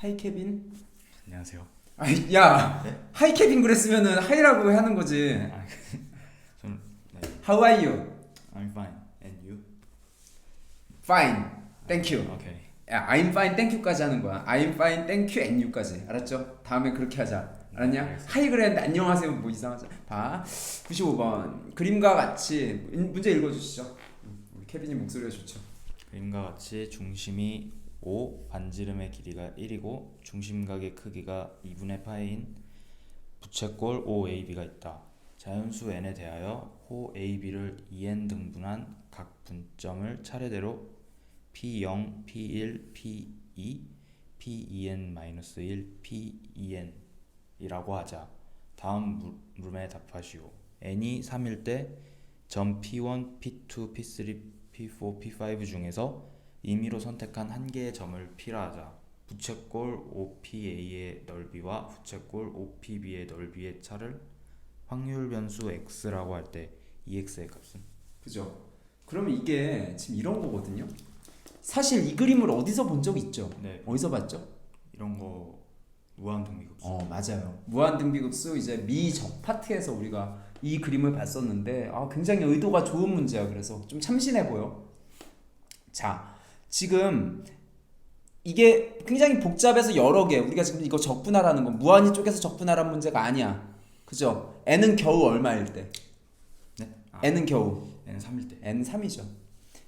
하이 케빈. 안녕하세요. 아이 야 네? 하이 케빈 그랬으면은 하이라고 하는 거지. 아, 저는 네. How are you? I'm fine. And you? Fine. Thank you. Okay. 야, I'm fine, thank you까지 하는 거야. I'm fine, thank you and you까지. 알았죠? 다음에 그렇게 하자. 알았냐? 알겠습니다. 하이 그랬는데 안녕하세요 뭐 이상하지? 봐. 95번 그림과 같이 문- 문제 읽어주시죠. 우리 케빈이 목소리가 좋죠. 그림과 같이 중심이 5, 반지름의 길이가 1이고 중심각의 크기가 2분의 파이인 부채꼴 OAB가 있다. 자연수 n에 대하여 호 AB를 2n 등분한 각 분점을 차례대로 P0, P1, P2, P2n-1, P2n 이라고 하자. 다음 물- 물음에 답하시오. n이 3일 때 점 P1, P2, P3, P4, P5 중에서 임의로 선택한 한 개의 점을 P라 하자. 부채꼴 OPA의 넓이와 부채꼴 OPB의 넓이의 차를 확률 변수 x라고 할 때 EX의 값은 그죠? 그러면 이게 지금 이런 거거든요. 사실 이 그림을 어디서 본 적 있죠? 네 어디서 봤죠? 이런 거 무한 등비급수 어 맞아요. 무한 등비급수 이제 미적 파트에서 우리가 이 그림을 봤었는데 아 굉장히 의도가 좋은 문제야. 그래서 좀 참신해 보여. 자 지금 이게 굉장히 복잡해서 여러 개 우리가 지금 이거 적분하라는 건 무한히 쪼개서 적분하라는 문제가 아니야. 그죠? n은 겨우 얼마일 때? 네? 아, n은 겨우 n은 3일 때 n 3이죠.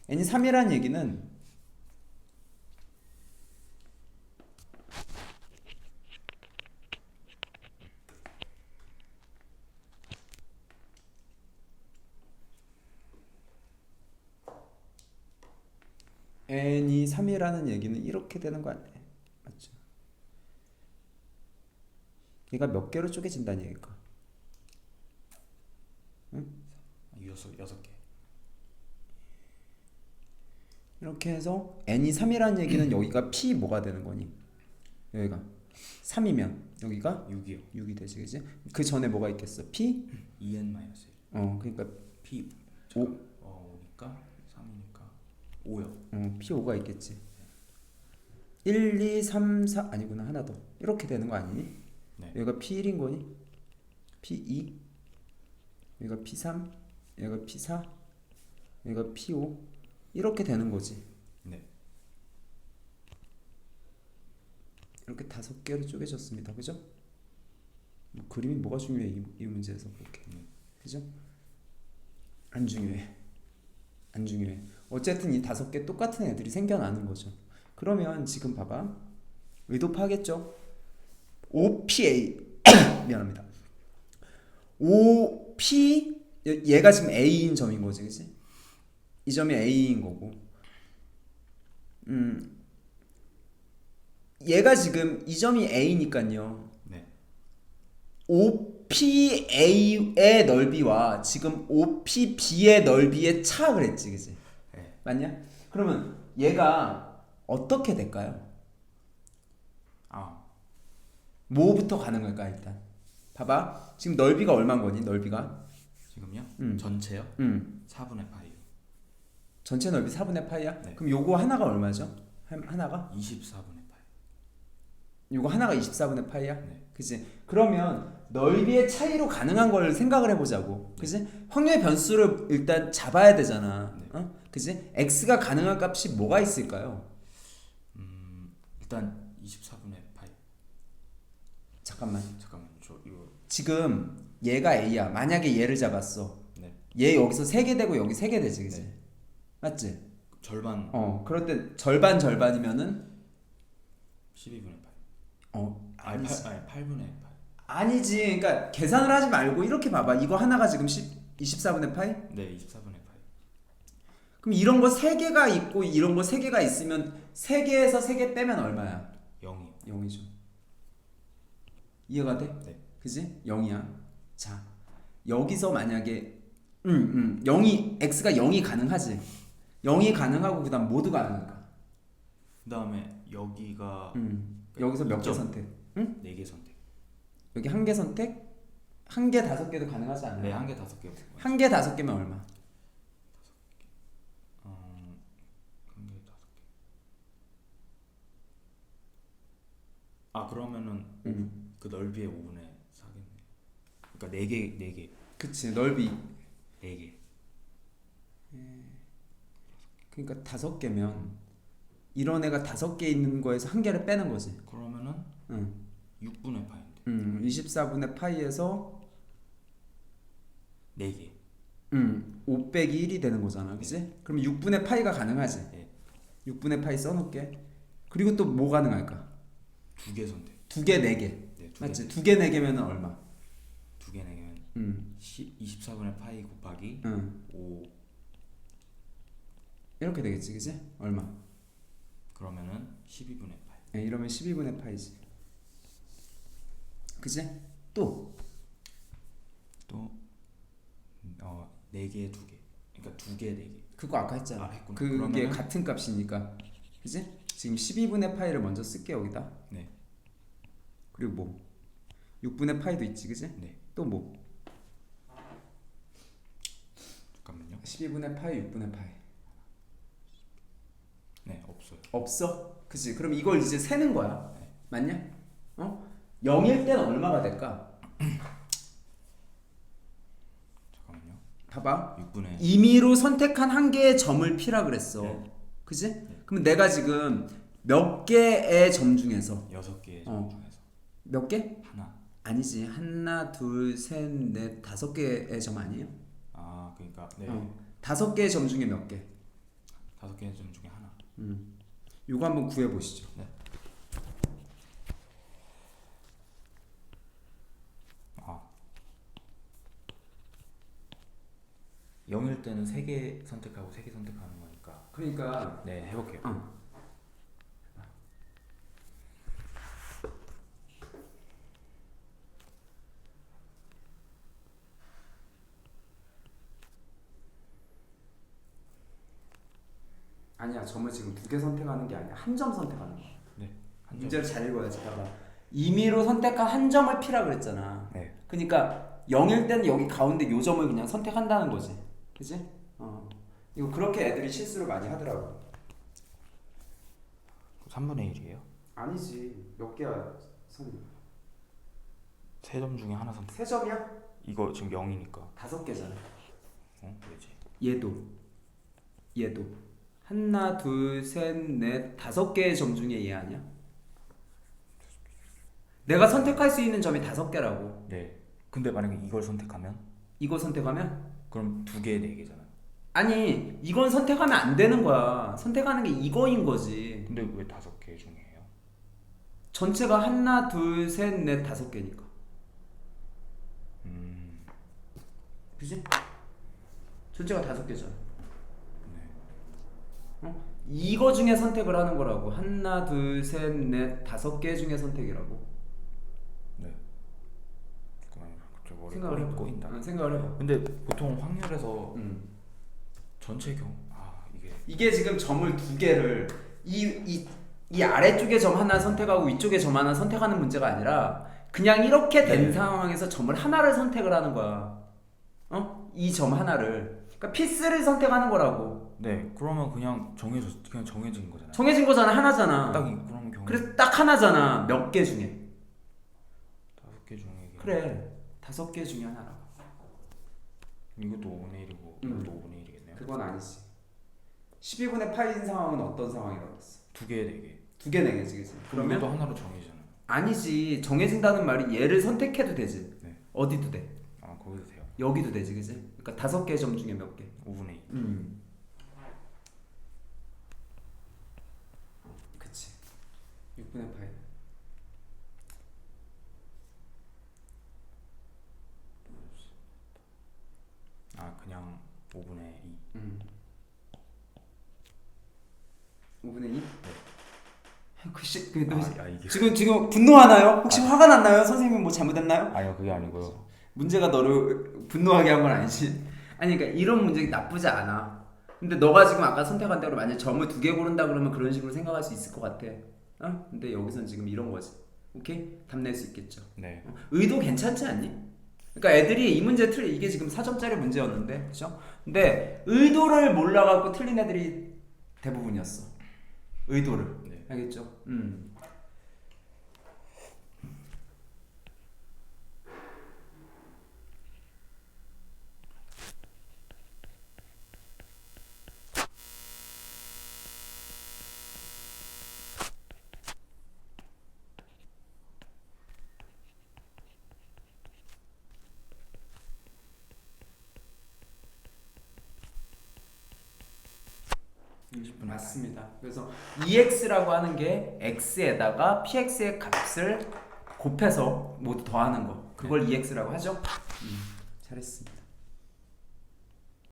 n이 3이라는 얘기는 3이라는 얘기는 이렇게 되는 거 아니에요? 맞죠? 얘가 몇 개로 쪼개진다는 얘기일까? 아, 여섯 여섯 개 이렇게 해서 n이 3이라는 얘기는 여기가 p 뭐가 되는 거니? 여기가 3이면 여기가 6이요 6이 되지 그지? 그 전에 뭐가 있겠어? p? 2n 마이너스 1 어 그러니까 P 오. 어 5니까 3이니까 5요 어, p5가 있겠지 1, 2, 3, 4 아니구나 하나 더 이렇게 되는 거 아니니? 네. 여기가 p1인 거니? p2 여기가 p3 여기가 p4 여기가 p5 이렇게 되는 거지 네 이렇게 다섯 개로 쪼개졌습니다. 그죠? 뭐 그림이 뭐가 중요해 이, 이 문제에서 그렇게 음. 그죠? 안 중요해 안 중요해 어쨌든 이 다섯 개 똑같은 애들이 생겨나는 거죠. 그러면 지금 봐봐 의도 파겠죠? OPA 미안합니다. OP 얘- 얘가 지금 A인 점인 거지, 그지? 이 점이 A인 거고, 음 얘가 지금 이 점이 A니까요. 네. OPA의 넓이와 지금 OPB의 넓이의 차 그랬지, 그지? 네. 맞냐? 그러면 얘가 어떻게 될까요? 아 뭐부터 가는 걸까 일단? 봐봐, 지금 넓이가 얼마인 거니? 넓이가? 지금요? 음. 전체요? 음, 4분의 파이요 전체 넓이 4분의 파이야? 네. 그럼 요거 하나가 얼마죠? 한- 하나가? 24분의 파이 요거 하나가 24분의 파이야? 네. 그지? 그러면 넓이의 차이로 가능한 걸 생각을 해보자고. 그지? 확률 변수를 일단 잡아야 되잖아. 네. 어? 그지? x가 가능한 값이 뭐가 있을까요? 음 일단 24분의 파이 잠깐만. 잠깐만 저 이거 지금 얘가 a야. 만약에 얘를 잡았어. 네 얘 여기서 3개 되고 여기 3개 되지. 그지? 네. 맞지? 절반 어. 그럴 때 절반 절반이면은 12분의 파이 어. 아니 아니지. 8, 아니 8분의 파이 아니지. 그러니까 계산을 하지 말고 이렇게 봐봐. 이거 하나가 지금 10, 24분의 파이? 네 24분의 파이 그럼 이런 거 세 개가 있고 이런 거 세 개가 있으면 세 개에서 세 개 빼면 얼마야? 0이요 0이죠. 이해가 돼? 네. 그지? 0이야. 자, 여기서 만약에 음, 음, 0이 x가 0이 가능하지. 0이 가능하고 그다음 모두 가능할까? 그 다음에 여기가 음. 여기서 몇개 점. 선택? 4개 선택 여기 한 개 선택? 한 개 다섯 개도 가능하지 않아요? 네 한 개 다섯 개 한 개 다섯 개면 얼마? 어, 한개 다섯 아 그러면은 음. 그 넓이의 5분의 4겠네. 그러니까 4개 4개 그치 넓이 4개. 그러니까 다섯 개면 이런 애가 다섯 개 있는 거에서 한 개를 빼는 거지. 그러면은 응. 6분의 파인데 음, 24분의 파이에서 4개. 음, 5 빼기 1이 되는 거잖아. 그치? 그럼 6분의 파이가 가능하지. 네. 6분의 파이 써놓을게. 그리고 또 뭐 가능할까? 두 개 선택. 두 개, 네 개. 네, 두 개. 맞지? 두 개, 네 개면 얼마? 두 개 내면 음, 24분의 파이 곱하기 음. 5 이렇게 되겠지, 그치? 얼마? 그러면은 12분의 파이. 네, 이러면 12분의 파이지. 그치? 또또 어, 4개에 2개. 그러니까 2개 4개. 그거 아까 했잖아. 아, 했구나. 그게 그러면은- 같은 값이니까. 그치? 지금 12분의 파이를 먼저 쓸게 여기다. 네. 그리고 뭐 6분의 파이도 있지, 그치? 네. 또 뭐? 잠깐만요. 12분의 파이, 6분의 파이. 네, 없어요. 없어? 그치? 그럼 이걸 이제 세는 거야. 네. 맞냐? 어? 0일 때는 얼마가 될까? 잠깐만요. 봐봐. 6분의 임의로 선택한 한 개의 점을 피라 그랬어. 네. 그치? 그럼 내가 지금 몇 개의 점 중에서 6개의 어. 점 중에서 몇 개? 하나. 아니지. 하나, 둘, 셋, 넷, 다섯 개의 점 아니에요? 아, 그러니까 네. 어. 다섯 개의 점 중에 몇 개? 다섯 개의 점 중에 하나. 요거 한번 구해 보시죠. 아. 0일 때는 3개 선택하고 3개 선택하는. 그러니까 네, 해 볼게요. 어. 아니야 점을 지금 두 개 선택하는 게 아니야 한 점 선택하는 거야 네. 한 점. 문제를 잘 읽어야지 봐봐 임의로 선택한 한 점을 피라 그랬잖아 네. 그러니까 0일 때는 여기 가운데 요 점을 그냥 선택한다는 거지 그지? 어. 이거 그렇게 애들이 실수를 많이 하더라고 3분의 1이에요. 아니지 몇 개야 선이 세점 중에 하나 선택. 세 점이야? 이거 지금 0이니까. 다섯 개잖아 어? 왜지? 얘도 얘도 하나 둘셋넷 다섯 개의 점 중에 얘 아니야? 내가 선택할 수 있는 점이 다섯 개라고 네. 근데 만약에 이걸 선택하면 이거 선택하면 그럼 두 개, 네 개잖아요. 아니 이건 선택하면 안 되는 거야 선택하는 게 이거인 거지 근데 왜 다섯 개 중에요? 전체가 하나 둘 셋 넷 다섯 개니까 음. 그지? 전체가 다섯 개잖아 네. 어? 이거 중에 선택을 하는 거라고 하나 둘 셋 넷 다섯 개 중에 선택이라고 네. 그만 갑자기 머리 생각을 해봐 꼬인다. 응, 생각을 해봐 근데 보통 확률에서 음. 전체 경우 아 이게 이게 지금 점을 두 개를 이, 이, 이 아래쪽에 점 하나 선택하고 위쪽에 점 하나 선택하는 문제가 아니라 그냥 이렇게 된 네. 상황에서 점을 하나를 선택을 하는 거야 어? 이 점 하나를 그러니까 피스를 선택하는 거라고 네 그러면 그냥 정해져 그냥 정해진 거잖아요. 정해진 거잖아 하나잖아 딱 이- 그런 경우 그래서 딱 하나잖아 몇 개 중에 다섯 개 중에 이게- 그래 다섯 개 중에 하나라고 이것도 5분의 1이고 음. 이것도 5분의 1이겠네요. 그건 아니지 12분의 파이인 상황은 어떤 상황이라고 했어? 두 개, 네 개. 두개 내겠지 그치? 그럼 그러면 이것도 하나로 정해지잖아요. 아니지 정해진다는 말이 얘를 선택해도 되지 네. 어디도 돼 아 거기도 돼요. 여기도 되지 그지? 그러니까 다섯 개 점 중에 몇 개? 5분의 2. 음. 그치 6분의 파이 아 그냥 5분의 2. 음. 5분의 2? 글씨 그, 너 아, 아 이게 지금 지금 분노하나요? 혹시 화가 났나요? 선생님 뭐 잘못했나요? 아니요 그게 아니고요. 문제가 너를 분노하게 한 건 아니지. 아니 그러니까 이런 문제 나쁘지 않아. 근데 너가 지금 아까 선택한 대로 만약 점을 두 개 고른다 그러면 그런 식으로 생각할 수 있을 것 같아. 어? 근데 여기선 지금 이런 거지. 오케이? 답낼 수 있겠죠. 네. 어? 의도 괜찮지 않니? 그러니까 애들이 이 문제 틀 이게 지금 4점짜리 문제였는데, 그죠? 근데 의도를 몰라갖고 틀린 애들이 대부분이었어. 의도를. 네. 알겠죠? 음. 60분의 맞습니다. 그래서 EX라고 하는 게 X에다가 PX의 값을 곱해서 모두 더하는 거. 그걸 EX라고 하죠. 음, 잘했습니다.